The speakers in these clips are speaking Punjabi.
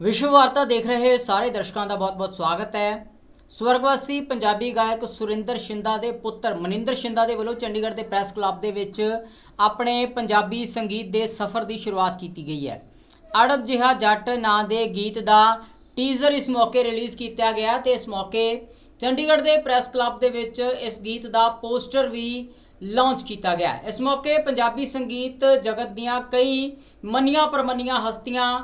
ਵਿਸ਼ਵ ਵਾਰਤਾ ਦੇਖ ਰਹੇ ਸਾਰੇ ਦਰਸ਼ਕਾਂ ਦਾ ਬਹੁਤ-ਬਹੁਤ ਸਵਾਗਤ ਹੈ। ਸਵਰਗਵਾਸੀ ਪੰਜਾਬੀ ਗਾਇਕ ਸੁਰਿੰਦਰ ਸ਼ਿੰਦਾ ਦੇ ਪੁੱਤਰ ਮਨਿੰਦਰ ਸ਼ਿੰਦਾ ਦੇ ਵੱਲੋਂ ਚੰਡੀਗੜ੍ਹ ਦੇ ਪ੍ਰੈਸ ਕਲੱਬ ਦੇ ਵਿੱਚ ਆਪਣੇ ਪੰਜਾਬੀ ਸੰਗੀਤ ਦੇ ਸਫ਼ਰ ਦੀ ਸ਼ੁਰੂਆਤ ਕੀਤੀ ਗਈ ਹੈ। ਅੜਬ ਜਿਹਾ ਜੱਟ ਨਾਂ ਦੇ ਗੀਤ ਦਾ ਟੀਜ਼ਰ ਇਸ ਮੌਕੇ ਰਿਲੀਜ਼ ਕੀਤਾ ਗਿਆ ਤੇ ਇਸ ਮੌਕੇ ਚੰਡੀਗੜ੍ਹ ਦੇ ਪ੍ਰੈਸ ਕਲੱਬ ਦੇ ਵਿੱਚ ਇਸ ਗੀਤ ਦਾ ਪੋਸਟਰ ਵੀ ਲਾਂਚ ਕੀਤਾ ਗਿਆ ਇਸ ਮੌਕੇ ਪੰਜਾਬੀ ਸੰਗੀਤ ਜਗਤ ਦੀਆਂ ਕਈ ਮੰਨੀਆਂ ਪਰਮੰਨੀਆਂ ਹਸਤੀਆਂ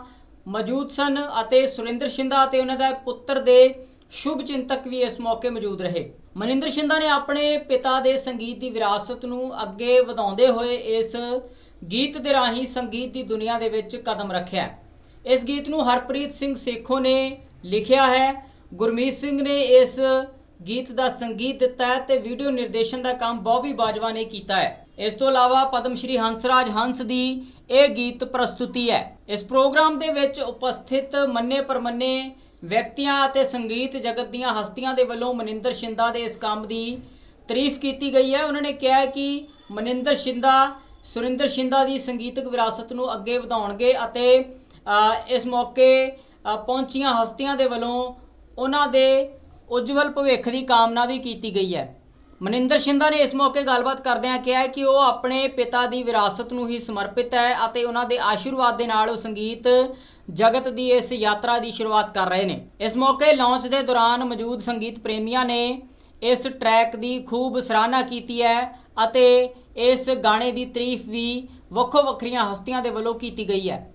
ਮੌਜੂਦ ਸਨ ਅਤੇ ਸੁਰਿੰਦਰ ਸ਼ਿੰਦਾ ਅਤੇ ਉਹਨਾਂ ਦਾ ਪੁੱਤਰ ਦੇ ਸ਼ੁਭ ਚਿੰਤਕ ਵੀ ਇਸ ਮੌਕੇ ਮੌਜੂਦ ਰਹੇ। ਮਨਿੰਦਰ ਸ਼ਿੰਦਾ ਨੇ ਆਪਣੇ ਪਿਤਾ ਦੇ ਸੰਗੀਤ ਦੀ ਵਿਰਾਸਤ ਨੂੰ ਅੱਗੇ ਵਧਾਉਂਦੇ ਹੋਏ ਇਸ ਗੀਤ ਦੇ ਰਾਹੀਂ ਸੰਗੀਤ ਦੀ ਦੁਨੀਆ ਦੇ ਵਿੱਚ ਕਦਮ ਰੱਖਿਆ ਇਸ ਗੀਤ ਨੂੰ ਹਰਪ੍ਰੀਤ ਸਿੰਘ ਸੇਖੋ ਨੇ ਲਿਖਿਆ ਹੈ। ਗੁਰਮੀਤ ਸਿੰਘ ਨੇ ਇਸ ਗੀਤ ਦਾ ਸੰਗੀਤ ਦਿੱਤਾ ਹੈ ਤੇ ਵੀਡੀਓ ਨਿਰਦੇਸ਼ਨ ਦਾ ਕੰਮ ਬੌਬੀ ਬਾਜਵਾ ਨੇ ਕੀਤਾ ਹੈ। ਇਸ ਤੋਂ ਇਲਾਵਾ ਪਦਮ ਸ਼੍ਰੀ ਹੰਸਰਾਜ ਹੰਸ ਦੀ ਇਹ ਗੀਤ ਪ੍ਰਸਤੁਤੀ ਹੈ। ਇਸ ਪ੍ਰੋਗਰਾਮ ਦੇ ਵਿੱਚ ਉਪਸਥਿਤ ਮੰਨੇ ਪਰਮੰਨੇ ਵਿਅਕਤੀਆਂ ਅਤੇ ਸੰਗੀਤ ਜਗਤ ਦੀਆਂ ਹਸਤੀਆਂ ਦੇ ਵੱਲੋਂ ਮਨਿੰਦਰ ਸ਼ਿੰਦਾ ਦੇ ਇਸ ਕੰਮ ਦੀ ਤਾਰੀਫ ਕੀਤੀ ਗਈ ਹੈ। ਉਹਨਾਂ ਨੇ ਕਿਹਾ ਕਿ ਮਨਿੰਦਰ ਸ਼ਿੰਦਾ, ਸੁਰਿੰਦਰ ਸ਼ਿੰਦਾ ਦੀ ਸੰਗੀਤਕ ਵਿਰਾਸਤ ਨੂੰ ਅੱਗੇ ਵਧਾਉਣਗੇ ਅਤੇ ਇਸ ਮੌਕੇ ਪਹੁੰਚੀਆਂ ਹਸਤੀਆਂ ਦੇ ਵੱਲੋਂ ਉਹਨਾਂ ਦੇ ਉਜਵਲ ਭਵਿੱਖ ਦੀ ਕਾਮਨਾ ਵੀ ਕੀਤੀ ਗਈ ਹੈ। ਮਨਿੰਦਰ ਸ਼ਿੰਦਾ ਨੇ ਇਸ ਮੌਕੇ ਗੱਲਬਾਤ ਕਰਦਿਆਂ ਕਿਹਾ ਕਿ ਉਹ ਆਪਣੇ ਪਿਤਾ ਦੀ ਵਿਰਾਸਤ ਨੂੰ ਹੀ ਸਮਰਪਿਤ ਹੈ ਅਤੇ ਉਹਨਾਂ ਦੇ ਆਸ਼ੀਰਵਾਦ ਦੇ ਨਾਲ ਉਹ ਸੰਗੀਤ ਜਗਤ ਦੀ ਇਸ ਯਾਤਰਾ ਦੀ ਸ਼ੁਰੂਆਤ ਕਰ ਰਹੇ ਨੇ। ਇਸ ਮੌਕੇ ਲਾਂਚ ਦੇ ਦੌਰਾਨ ਮੌਜੂਦ ਸੰਗੀਤ ਪ੍ਰੇਮੀਆਂ ਨੇ ਇਸ ਟਰੈਕ ਦੀ ਖੂਬ ਸਰਾਹਨਾ ਕੀਤੀ ਹੈ ਅਤੇ ਇਸ ਗਾਣੇ ਦੀ ਤਾਰੀਫ ਵੀ ਵੱਖੋ ਵੱਖਰੀਆਂ ਹਸਤੀਆਂ ਦੇ ਵੱਲੋਂ ਕੀਤੀ ਗਈ ਹੈ।